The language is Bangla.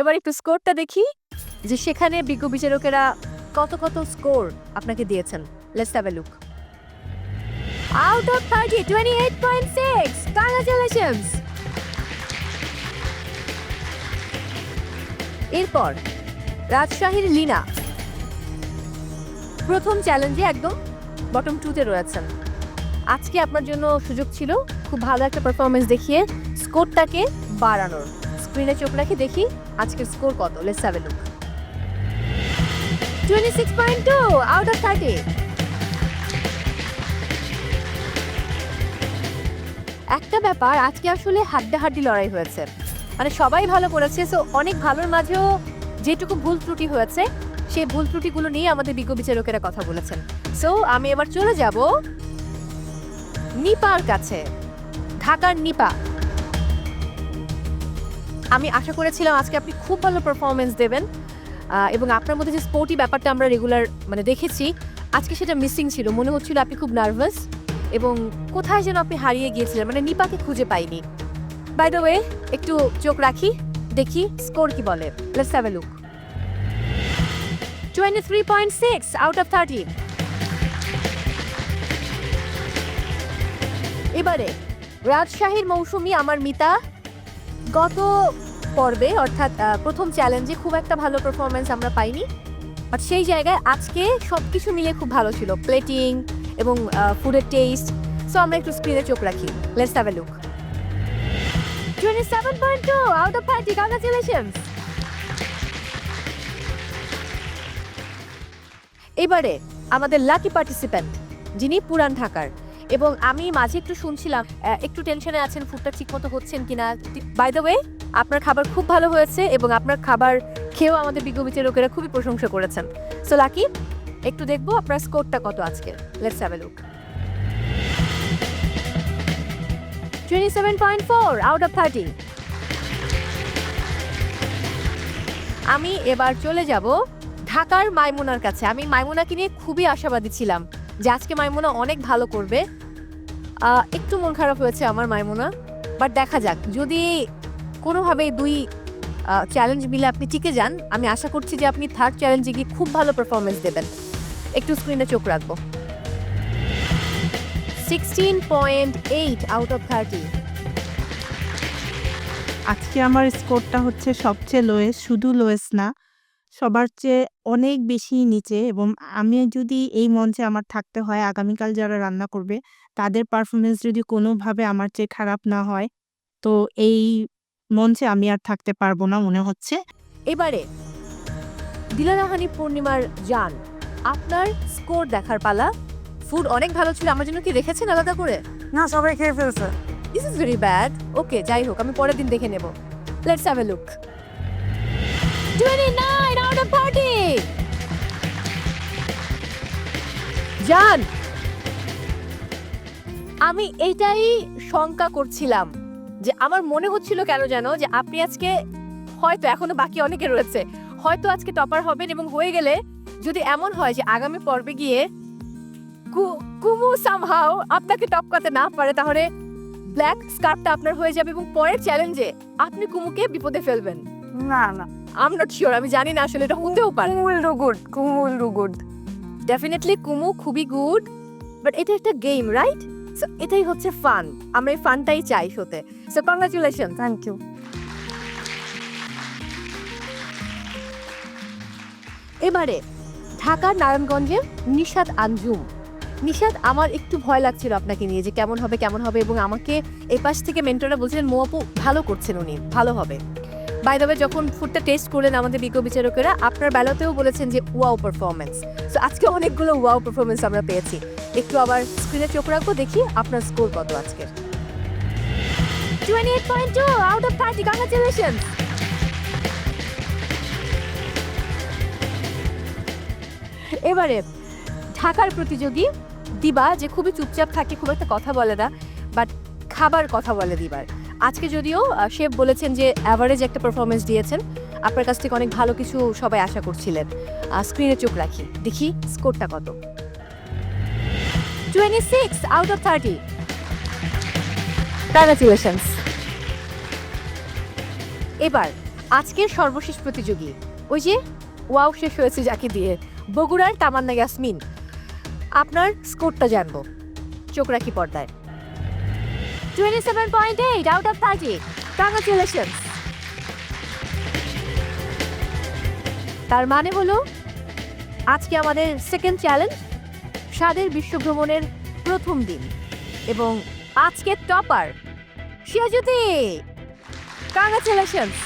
এবার একটু স্কোরটা দেখি যে সেখানে বিজ্ঞ বিচারকেরা কত কত স্কোর আপনাকে দিয়েছেন। Let's have a look out of thirty twenty eight point six congratulations এরপর, রাজশাহীর লিনা। প্রথম চ্যালেঞ্জে একদম বটম টুতে রয়েছেন। আজকে আপনার জন্য সুযোগ ছিল, খুব ভালো একটা পারফরমেন্স দেখিয়ে স্কোরটাকে বাড়ানোর। স্ক্রিনে চোখ রাখি দেখি আজকের স্কোর কত? Let's have a look twenty six point two out of thirty একটা ব্যাপার, আজকে আসলে হাড্ডাহাড্ডি লড়াই হয়েছে। মানে সবাই ভালো করেছে সো অনেক ভালোর মাঝেও যেটুকু ভুল ত্রুটি হয়েছে, সেই ভুল ত্রুটিগুলো নিয়ে আমাদের বিজ্ঞ বিচারকেরা কথা বলেছেন। সো আমি এবার চলে যাব নিপার কাছে, ঢাকার নিপা। আমি আশা করেছিলাম আজকে আপনি খুব ভালো পারফরমেন্স দেবেন এবং আপনার মধ্যে যে স্পোর্টি ব্যাপারটা আমরা রেগুলার মানে দেখেছি, আজকে সেটা মিসিং ছিল। মনে হচ্ছিল আপনি খুব নার্ভাস এবং কোথায় যেন আপনি হারিয়ে গিয়েছিলেন মানে নিপাকে খুঁজে পাইনি। বাই দ্য ওয়ে একটু চোখ রাখি, দেখি স্কোর কি বলে। Let's have a look twenty three point six out of thirty এবারে, রাজশাহীর মৌসুমি আমার মিতা, গত পর্বে, অর্থাৎ প্রথম চ্যালেঞ্জে খুব একটা ভালো পারফরমেন্স আমরা পাইনি। বাট সেই জায়গায় আজকে সব কিছু মিলে খুব ভালো ছিল। প্লেটিং এবং ফুডের টেস্ট সো আমরা একটু স্ক্রিনে চোখ রাখি। লেটস হ্যাভ এ লুক এবারে, আমাদের লাকি পার্টিসিপ্যান্ট যিনি পুরান ঢাকার। এবং আমি মাঝে একটু শুনছিলাম একটু টেনশনে আছেন ফুডটা ঠিক মতো হচ্ছেন কিনা। বাই দ্য ওয়ে আপনার খাবার খুব ভালো হয়েছে এবং আপনার খাবার খেয়েও আমাদের বিজ্ঞ লোকেরা খুবই প্রশংসা করেছেন। সো লাকি একটু দেখব আপনার স্কোরটা কত আজকে। Let's have a look twenty seven point four out of thirty আমি এবার চলে যাব ঢাকার মাইমুনার কাছে। আমি মাইমুনাকে নিয়ে খুবই আশাবাদী ছিলাম যে আজকে মাইমুনা অনেক ভালো করবে। একটু মন খারাপ হয়েছে আমার মাইমুনা বাট দেখা যাক। যদি কোনোভাবে দুই চ্যালেঞ্জ মিলে আপনি টিকে যান। আমি আশা করছি যে আপনি থার্ড চ্যালেঞ্জে গিয়ে খুব ভালো পারফরমেন্স দেবেন। একটু স্ক্রিনে চোখ রাখব। Sixteen point eight out of thirty আজকে আমার স্কোরটা হচ্ছে সবচেয়ে লোয়েস্ট শুধু লোয়েস্ট না, সবার চেয়ে অনেক বেশি নিচে এবং আমি যদি এই মঞ্চে আমার থাকতে হয়, আগামীকাল যারা রান্না করবে, তাদের পারফরমেন্স যদি কোনোভাবে আমার চেয়ে খারাপ না হয়, তো এই মঞ্চে আমি আর থাকতে পারব না মনে হচ্ছে। এবারে দিলারাহানি পূর্ণিমার যান আপনার স্কোর দেখার পালা। ফুড অনেক ভালো ছিল আমার জন্য কি রেখেছেন আলাদা করে? না সবাই খেয়ে ফেলছে। This is very bad okay যাই হোক আমি পরের দিন দেখে নেব। Let's have a look 29 out of 30 জান আমি এটাই শঙ্কা করছিলাম। যে আমার মনে হচ্ছিল কেন জানো যে আপনি আজকে হয়তো এখনও বাকি অনেকে রয়েছে। হয়তো আজকে টপার হবেন এবং হয়ে গেলে যদি এমন হয় যে আগামী পর্বে গিয়ে কুমু সামহাও আপনাকে টপকাতে না পারে তাহলে ব্ল্যাক স্কার্ফটা আপনার হয়ে যাবে এবং পরের চ্যালেঞ্জে আপনি কুমুকে বিপদে ফেলবেন। না না। আম নট শিওর আমি জানি না আসলে এটা হতেও পারে। Kumu will do good Kumu will do good definitely Kumu খুবই গুড বাট এটা একটা গেম রাইট সো এটাই হচ্ছে ফান আমরা এই ফানটাই চাই শোতে সো কংগ্রাচুলেশন থ্যাংক ইউ এবারে ঢাকার নারায়ণগঞ্জের নিশাদ আঞ্জুম। নিশাদ আমার একটু ভয় লাগছিল আপনাকে নিয়ে যে কেমন হবে কেমন হবে এবং আমাকে এই পাশ থেকে মেন্টররা বলছিলেন মো আপু ভালো করছেন উনি ভালো হবে। বাই দ্য যখন ফুডটা টেস্ট করলেন আমাদের বিজ্ঞ বিচারকেরা আপনার বেলাতেও বলেছেন যে ওয়াও পারফরমেন্স সো আজকে অনেকগুলো ওয়াও পারফরমেন্স আমরা পেয়েছি। একটু আবার স্ক্রিনে চোখ রাখব দেখি আপনার স্কোর কত আজকে twenty eight point two out of thirty congratulation এবারে ঢাকার প্রতিযোগী দিবা যে খুবই চুপচাপ থাকে খুব একটা কথা বলে না বাট খাবার কথা বলে দিবার। আজকে যদিও শেফ বলেছেন যে অ্যাভারেজ একটা পারফরমেন্স দিয়েছেন আপনার কাছ থেকে অনেক ভালো কিছু সবাই আশা করছিলেন। স্ক্রিনে চোখ রাখি দেখি স্কোরটা কত। Twenty six out of thirty congratulations এবার, আজকের সর্বশেষ প্রতিযোগী। ওই যে, ওয়াও শেষ হয়েছে যাকে দিয়ে। বগুড়ার তামান্না ইয়াসমিন। আপনার স্কোরটা জানব। চোখ রাখি পর্দায়। Twenty seven point eight out of thirty congratulation তার মানে হলো, আজকে আমাদের সেকেন্ড চ্যালেঞ্জ স্বাদের বিশ্বভ্রমণের প্রথম দিন। এবং আজকের টপার শিয়াজুতি কংগ্রাচুলেশনস